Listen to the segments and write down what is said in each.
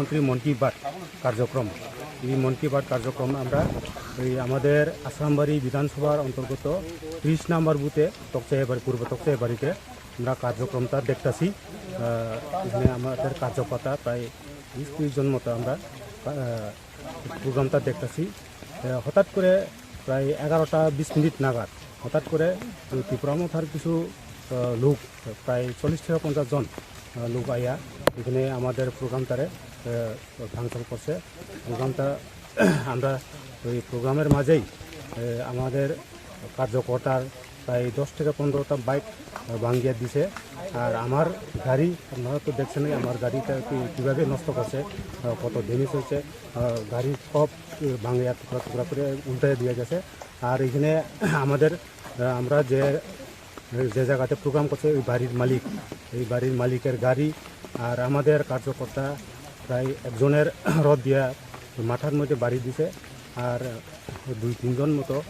প্রধানমন্ত্রী মন কি বাত কার্যক্রম। এই মন কি বাত কার্যক্রম আমরা এই আমাদের আসামবাড়ি বিধানসভার অন্তর্গত ত্রিশ নম্বর বুথে তকচাইবাড়ি পূর্ব তকচাইবাড়িতে আমরা কার্যক্রমটা দেখতেছি। এখানে আমাদের কার্যকর্তা প্রায় বিশ ত্রিশ জন মতো আমরা প্রোগ্রামটা দেখতেছি। হঠাৎ করে প্রায় এগারোটা বিশ মিনিট নাগাদ হঠাৎ করে ত্রিপুরামথার কিছু লোক, প্রায় চল্লিশ থেকে পঞ্চাশ জন লোক আইয়া এখানে আমাদের প্রোগ্রামটারে ফাংশন করছে। প্রোগ্রামটা, আমরা ওই প্রোগ্রামের মাঝেই আমাদের কার্যকর্তার প্রায় দশ থেকে পনেরোটা বাইক ভাঙ্গিয়ে দিছে। আর আমার গাড়ি, আপনারা তো দেখছেনই আমার গাড়িটা কীভাবে নষ্ট করছে কত ড্যামেজ হয়েছে গাড়ি সব ভাঙিয়া টুকরা টুকরা করে উল্টে দিয়ে গেছে। আর এখানে আমাদের আমরা যে যে জায়গাতে প্রোগ্রাম করছে, ওই বাড়ির মালিক। এই বাড়ির মালিকের গাড়ি আর আমাদের কার্যকর্তা প্রায় একজনের রদ দিয়া মাথার মধ্যে বাড়ি দিছে আর দুই তিনজন মতো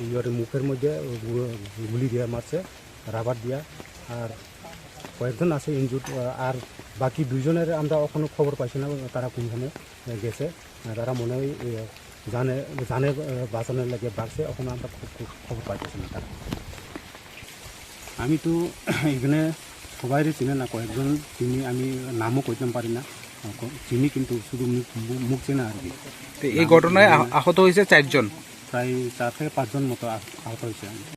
ইয়ের মুখের মধ্যে গুলি দিয়ে মারছে, রাবার দিয়া। আর কয়েকজন আছে ইনজুড আর বাকি দুইজনের আমরা এখনও খবর পাইছি না তারা কোনখানে গেছে। তারা মনে হয় জানে জানে বাঁচানোর লাগে বাড়ছে, এখন আমরা খুব- খুব খবর পাইতেছি না তারা। আমি তো এখানে সবাই চিনে না, কয়েকজন চিনি, আমি নামও কইতে পারি না। চিনি কিন্তু শুধু মুখ চেনা আর কি। তো এই ঘটনায় আহত হয়েছে চারজন? প্রায় চার থেকে পাঁচজন মতো আহত হয়েছে।